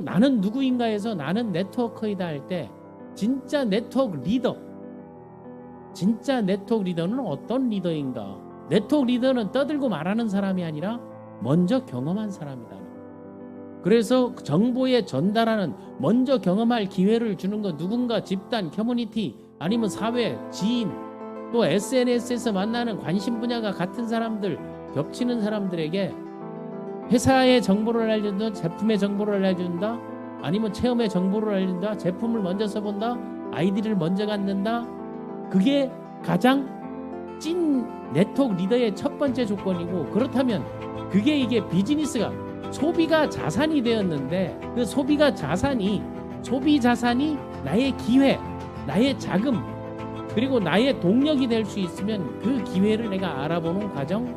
나는 누구인가에서 나는 네트워커이다 할 때 진짜 네트워크 리더 진짜 네트워크 리더는 어떤 리더인가? 네트워크 리더는 떠들고 말하는 사람이 아니라 먼저 경험한 사람이다. 그래서 정보에 전달하는 먼저 경험할 기회를 주는 거 누군가 집단 커뮤니티 아니면 사회 지인 또 SNS에서 만나는 관심 분야가 같은 사람들 겹치는 사람들에게 회사의 정보를 알려준다? 제품의 정보를 알려준다? 아니면 체험의 정보를 알려준다? 제품을 먼저 써본다? 아이디를 먼저 갖는다? 그게 가장 찐 네트워크 리더의 첫 번째 조건이고 그렇다면 그게 이게 비즈니스가 소비가 자산이 되었는데 그 소비가 자산이 소비 자산이 나의 기회 나의 자금 그리고 나의 동력이 될 수 있으면 그 기회를 내가 알아보는 과정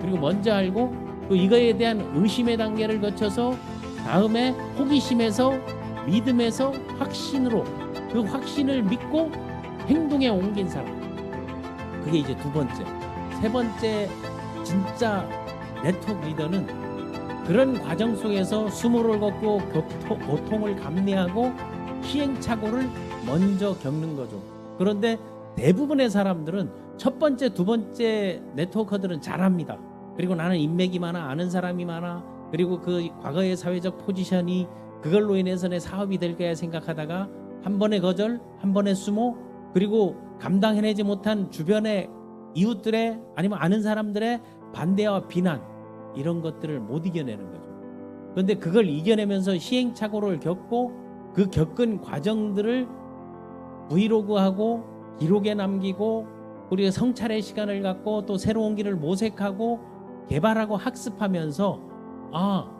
그리고 먼저 알고 또 이거에 대한 의심의 단계를 거쳐서 다음에 호기심에서 믿음에서 확신으로 그 확신을 믿고 행동에 옮긴 사람. 그게 이제 두 번째. 세 번째 진짜 네트워크 리더는 그런 과정 속에서 수모를 걷고 고통, 고통을 감내하고 시행착오를 먼저 겪는 거죠. 그런데 대부분의 사람들은 첫 번째 두 번째 네트워커들은 잘합니다 그리고 나는 인맥이 많아 아는 사람이 많아 그리고 그 과거의 사회적 포지션이 그걸로 인해서 내 사업이 될 거야 생각하다가 한 번의 거절 한 번의 수모 그리고 감당해내지 못한 주변의 이웃들의 아니면 아는 사람들의 반대와 비난 이런 것들을 못 이겨내는 거죠. 그런데 그걸 이겨내면서 시행착오를 겪고 그 겪은 과정들을 브이로그하고 기록에 남기고 우리가 성찰의 시간을 갖고 또 새로운 길을 모색하고 개발하고 학습하면서 아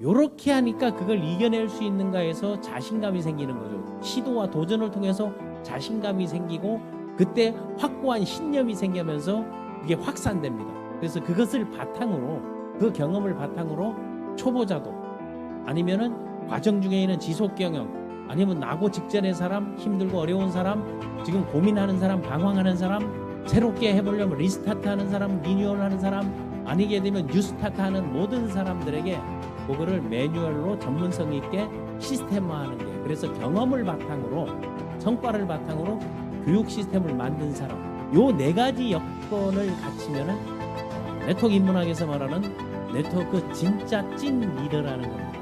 요렇게 하니까 그걸 이겨낼 수 있는가 해서 자신감이 생기는 거죠. 시도와 도전을 통해서 자신감이 생기고 그때 확고한 신념이 생기면서 이게 확산됩니다. 그래서 그것을 바탕으로 그 경험을 바탕으로 초보자도 아니면은 과정 중에 있는 지속 경영 아니면 나고 직전의 사람 힘들고 어려운 사람 지금 고민하는 사람 방황하는 사람 새롭게 해보려면 리스타트하는 사람 리뉴얼하는 사람 아니게 되면 뉴스타트 하는 모든 사람들에게 그거를 매뉴얼로 전문성 있게 시스템화하는 게 그래서 경험을 바탕으로 성과를 바탕으로 교육 시스템을 만든 사람 요 네 가지 여건을 갖추면은 어, 네트워크 인문학에서 말하는 네트워크 진짜 찐 리더라는 겁니다.